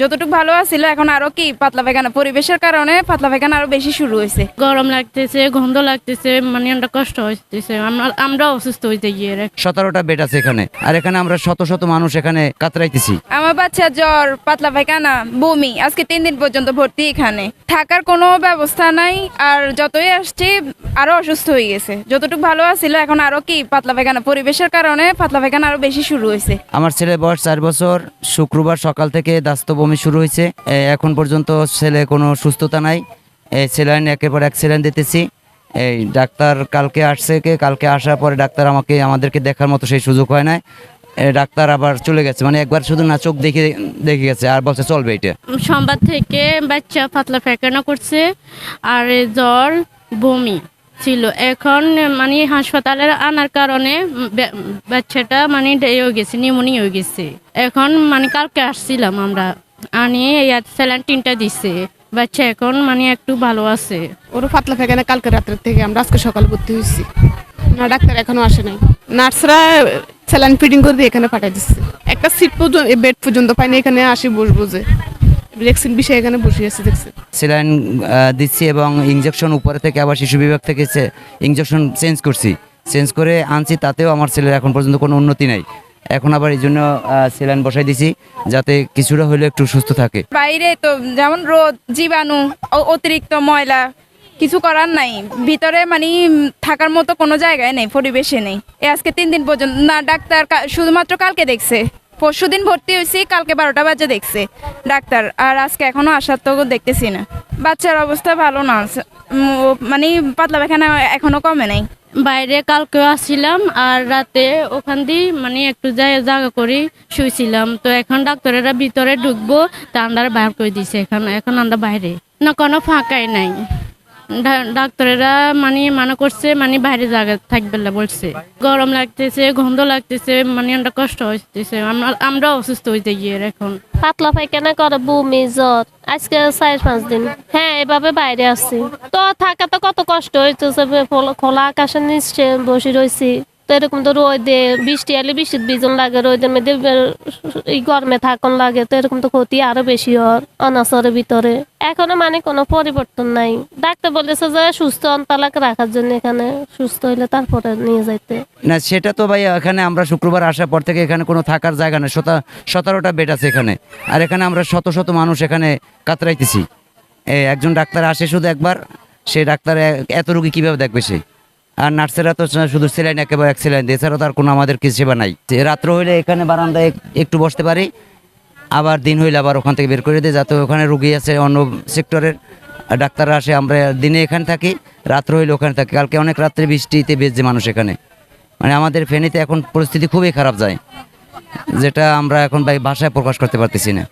যতটুকু ভালো আছিল এখন আরও কি পাতলা পায়খানা। পরিবেশের কারণে পাতলা পায়খানা আরও বেশি শুরু হয়েছে। গরম লাগতেছে গন্ধ লাগতেছে মানে একটা কষ্ট হইতেছে। আমরা আমরা অসুস্থ হইতে গিয়ে সতেরোটা বেড আছে এখানে আর এখানে আমরা শত শত মানুষ এখানে কাতরাইতেছি। আমার বাচ্চার জ্বর পাতলা পায়খানা বমি আজকে তিন দিন পর্যন্ত ভর্তি এখানে। থাকার কোনো ব্যবস্থা নাই আর যতই আসছি আরও অসুস্থ হয়ে গেছে। যতটুকু ভালো আছিল এখন আরও কি পাতলা পায়খানা। পরিবেশের কারণে পাতলা পায়খানা আরও বেশি শুরু হয়েছে। আমার ছেলে বয়স চার বছর শুক্রবার সকাল থেকে দাস্ত বমি শুরু হয়েছে। এখন পর্যন্ত ছেলে কোনো সুস্থতা নাই। স্যালাইন একের পর এক স্যালাইন দিতেছি। এই ডাক্তার কালকে আসছে কে? কালকে আসার পরে ডাক্তার আমাকে আমাদেরকে দেখার মতো সেই সুযোগ হয় না এ, ডাক্তার আবার চলে গেছে। মানে একবার শুধু না চোখ দেখে দেখে গেছে আর বলছে চলবে এটা। সোমবার থেকে বাচ্চা পাতলা পায়খানা করছে আর জ্বর বমি ছিল। এখন মানে হাসপাতালে আনার কারণে বাচ্চাটা মানে হয়ে গেছে নিউমোনিয়া হয়ে গেছে। এখন মানে কালকে আসছিলাম আমরা। আনি স্যালাইন তিনটা দিছে। বাচ্চা এখন মানে একটু ভালো আছে। ওর পাতলা পায়খানা কালকে রাত্রের থেকে আমরা আজকে সকালে ভর্তি হয়েছি। না ডাক্তার এখনও আসে নাই। নার্সরা স্যালাইন ফিটিং করে দিয়ে এখানে পাঠিয়ে দিচ্ছে। একটা সিট পর্যন্ত বেড পর্যন্ত পাইনি এখানে আসি বসবো যে। ভ্যাকসিন বিষয়ে এখানে বসে আছে দেখছি। স্যালাইন দিচ্ছি এবং ইঞ্জেকশন উপরে থেকে আবার শিশু বিভাগ থেকে ইঞ্জেকশন চেঞ্জ করছি। চেঞ্জ করে আনছি তাতেও আমার ছেলের এখন পর্যন্ত কোনো উন্নতি নাই। এখন আবার এই জন্য সেলান বসাই দিছি, যাতে কিছুটা হলে একটু সুস্থ থাকে। বাইরে তো যেমন রোদ, জীবাণু অতিরিক্ত ময়লা, কিছু করার নাই। ভিতরে মানে থাকার মতো কোনো জায়গায় নেই, পরিবেশে নেই। আজকে তিন দিন পর্যন্ত না, ডাক্তার শুধুমাত্র কালকে দেখছে। পরশু দিন ভর্তি হয়েছি, কালকে বারোটা বাজে দেখছে ডাক্তার। আর আজকে এখনও আসার তো দেখতেছি না। বাচ্চার অবস্থা ভালো না মানে পাতলা পায়খানা এখনও কমে নাই। বাইরে কালকে আসছিলাম আর রাতে ওখান দিয়ে মানে একটু জায়গা করে শুয়েছিলাম তো এখন ডাক্তারেরা ভিতরে ঢুকবো, তা আমরা বাইর করে দিছে। এখন এখন আমরা বাইরে। না, কোনো ফাঁকাই নাই। ডাক্তারেরা মানে মানা করছে মানে বাইরে জায়গা থাকবে না বলছে। গরম লাগতেছে, গন্ধ লাগতেছে মানে আমরা কষ্ট হইতেছে, আমরা আমরা অসুস্থ হইতে গিয়ে এখন। পাতলা পায়খানা করে, বমি, জ্বর। আজকে চার পাঁচ দিন। হ্যাঁ এভাবে বাইরে আসছি তো থাকা তো কত কষ্ট হইতেছে খোলা আকাশের নিচে বসে রয়েছি তো এরকম তো রোদে বৃষ্টি এলে বৃষ্টির বিজন লাগে, রোদের মধ্যে এই গরমে থাকন লাগে, তো এরকম তো ক্ষতি আরও বেশি হয় অনাসরের ভিতরে। এখনও মানে কোনো পরিবর্তন নাই। ডাক্তার বলেছে যে সুস্থ অন্তালাকে রাখার জন্য এখানে, সুস্থ হইলে তারপরে নিয়ে যাইতে। না, সেটা তো ভাই, এখানে আমরা শুক্রবার আসার পর থেকে এখানে কোনো থাকার জায়গা নেই। সতা, সতেরোটা বেড আছে এখানে। আর এখানে আমরা শত শত মানুষ এখানে কাতরাইতেছি। একজন ডাক্তার আসে শুধু একবার, সে ডাক্তার এত রুগী কীভাবে দেখবে সে? আর নার্সেরা তো শুধু সেলাইন একেবারে এক সেলাইন দিয়ে। এছাড়াও তার কোনো আমাদের কিছু সেবা নাই। রাত্র হইলে এখানে বারান্দায় একটু বসতে পারি, আবার দিন হইলে আবার ওখান থেকে বের করে দিই যাতে ওখানে রুগী আছে অন্য সেক্টরের ডাক্তাররা আসে, আমরা দিনে এখানে থাকি, রাত্র হইলে ওখানে থাকি। কালকে অনেক রাত্রে বৃষ্টিতে বেজছে মানুষ এখানে। মানে আমাদের ফেনীতে এখন পরিস্থিতি খুবই খারাপ যায়, যেটা আমরা এখন ভাই ভাষায় প্রকাশ করতে পারতেছি না।